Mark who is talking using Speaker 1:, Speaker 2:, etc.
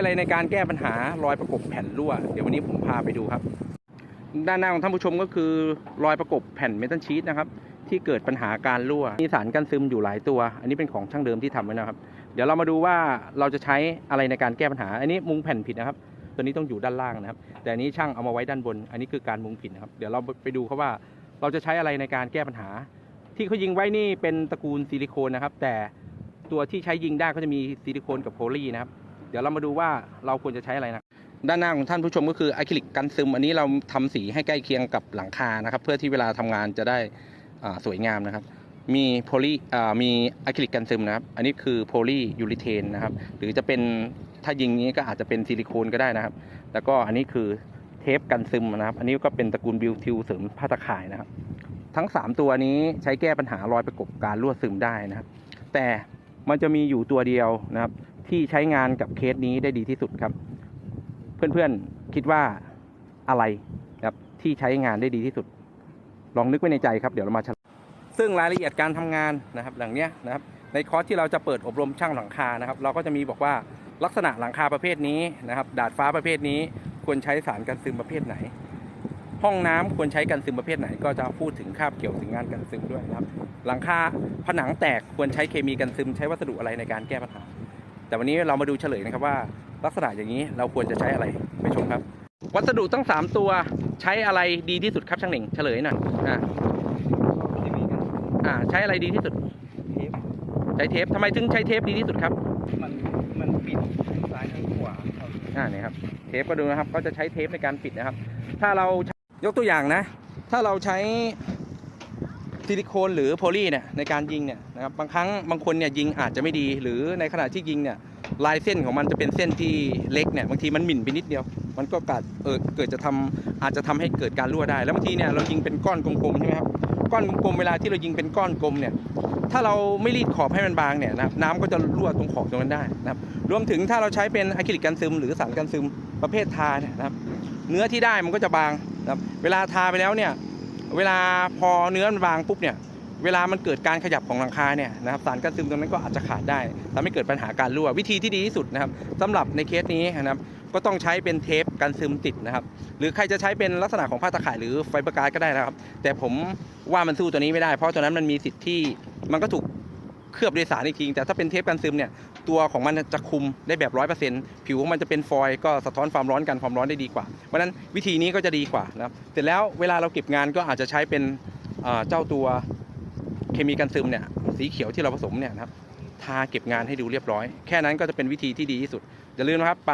Speaker 1: อะไรในการแก้ปัญหารอยประกบแผ่นรั่ว เดี๋ยววันนี้ผมพาไปดูครับ ด้านหน้าของท่านผู้ชมก็คือรอยประกบแผ่นเมทัลชีตนะครับที่เกิดปัญหาการรั่วมีสารกันซึมอยู่หลายตัว อันนี้เป็นของช่างเดิมที่ทำไว้นะครับ เดี๋ยวเรามาดูว่าเราจะใช้อะไรในการแก้ปัญหา อันนี้มุงแผ่นผิดนะครับ ตัวนี้ต้องอยู่ด้านล่างนะครับ แต่อันนี้ช่างเอามาไว้ด้านบน อันนี้คือการมุงผิดนะครับ เดี๋ยวเราไปดูครับว่าเราจะใช้อะไรในการแก้ปัญหา ที่เขายิงไว้นี่เป็นตระกูลซิลิโคนนะครับ แต่ตัวที่ใช้ยิงได้ก็จะมีซิลิโคนกับโพลีนะครับ เดี๋ยวเรามาดูว่าเราควรจะใช้อะไรนะด้านหน้าของท่านผู้ชมก็คืออะคริลิกกันซึม อันนี้เราทำสีให้ใกล้เคียงกับหลังคานะครับ เพื่อที่เวลาทำงานจะได้สวยงามนะครับ มีโพลีมีอะคริลิกกันซึมนะครับ อันนี้คือโพลียูริเทนนะครับ หรือจะเป็นถ้ายิงนี้ก็อาจจะเป็นซิลิโคนก็ได้นะครับ แล้วก็อันนี้คือเทปกันซึมนะครับ อันนี้ก็เป็นตระกูลบิวทิวเสริมผ้าตะข่ายนะครับ ทั้ง 3 ตัวนี้ใช้แก้ปัญหารอยประกบการรั่วซึมได้นะครับ แต่มันจะมีอยู่ตัวเดียวนะครับ ที่ใช้งานกับเคสนี้ได้ดีที่สุดครับ เพื่อนๆคิดว่าอะไรครับที่ใช้งานได้ดีที่สุด ลองนึกไว้ในใจครับเดี๋ยวเรามาเฉลยซึ่งรายละเอียดการทำงานนะครับหลังเนี้ยนะครับในคอร์สที่เราจะเปิดอบรมช่างหลังคานะครับ เราก็จะมีบอกว่าลักษณะหลังคาประเภทนี้นะครับ ดาดฟ้าประเภทนี้ควรใช้สารกันซึมประเภทไหน ห้องน้ำควรใช้กันซึมประเภทไหน ก็จะพูดถึงคาบเกี่ยวถึงงานกันซึมด้วยนะครับ หลังคาผนังแตกควรใช้เคมีกันซึม ใช้วัสดุอะไรในการแก้ปัญหา แต่วันนี้เรามาดูเฉลยนะครับว่า ลักษณะอย่างนี้เราควรจะใช้อะไรไปชมครับ วัสดุทั้งสามตัวใช้อะไรดีที่สุดครับช่างเหน่งเฉลยหน่อยอ่าอ่าใช้อะไรดีที่สุด
Speaker 2: เทป
Speaker 1: ใช้เทปทำไมถึงใช้เทปดีที่สุดครับ
Speaker 2: มันมันปิดทั้งซ้ายทั้งขวาครับ
Speaker 1: อ่านี่ครับเทปก็ดูนะครับก็จะใช้เทปในการปิดนะครับ ถ้าเรายกตัวอย่างนะ ถ้าเราใช้ ซิลิโคนหรือโพลีเนี่ยในการยิงเนี่ยนะครับบางครั้งบางคนเนี่ยยิงอาจจะไม่ดี หรือในขณะที่ยิงเนี่ยลายเส้นของมันจะเป็นเส้นที่เล็กเนี่ยบางทีมันหมิ่นไปนิดเดียว มันก็กิดเออเกิดจะทำอาจจะทำให้เกิดการรั่วได้ แล้วบางทีเนี่ยเรายิงเป็นก้อนกลมๆใช่ไหมครับก้อนกลมๆเวลาที่เรายิงเป็นก้อนกลมเนี่ยถ้าเราไม่รีดขอบให้มันบางเนี่ยนะครับน้ำก็จะรั่วตรงขอบตรงนั้นได้นะครับรวมถึงถ้าเราใช้เป็นอะคริลิกกันซึม หรือสารกันซึมประเภททาเนี่ยนะครับเนื้อที่ได้มันก็จะบางนะครับเวลาทาไปแล้วเนี่ย เวลาพอเนื้อมันบางปุ๊บเนี่ยเวลามันเกิดการขยับของหลังคาเนี่ยนะครับสารกันซึมตรงนั้นก็อาจจะขาดได้ทำให้เกิดปัญหาการรั่ว วิธีที่ดีที่สุดนะครับสำหรับในเคสนี้นะครับก็ต้องใช้เป็นเทปกันซึมติดนะครับ หรือใครจะใช้เป็นลักษณะของผ้าตะข่ายหรือไฟเบอร์การ์ดก็ได้นะครับ แต่ผมว่ามันสู้ตัวนี้ไม่ได้ เพราะตัวนั้นมันมีสิทธิ์ที่มันก็ถูก เคลือบด้วยสารอีกทีแต่ถ้าเป็นเทปกันซึมเนี่ยตัวของมันจะคุมได้แบบร้อยเปอร์เซ็นต์ผิวของมันจะเป็นฟอยล์ก็สะท้อนความร้อนกันความร้อนได้ดีกว่าเพราะฉะนั้นวิธีนี้ก็จะดีกว่านะครับเสร็จแล้วเวลาเราเก็บงานก็อาจจะใช้เป็นเจ้าตัวเคมีกันซึมเนี่ยสีเขียวที่เราผสมเนี่ยนะครับทาเก็บงานให้ดูเรียบร้อย แค่นั้นก็จะเป็นวิธีที่ดีที่สุดอย่าลืมนะครับ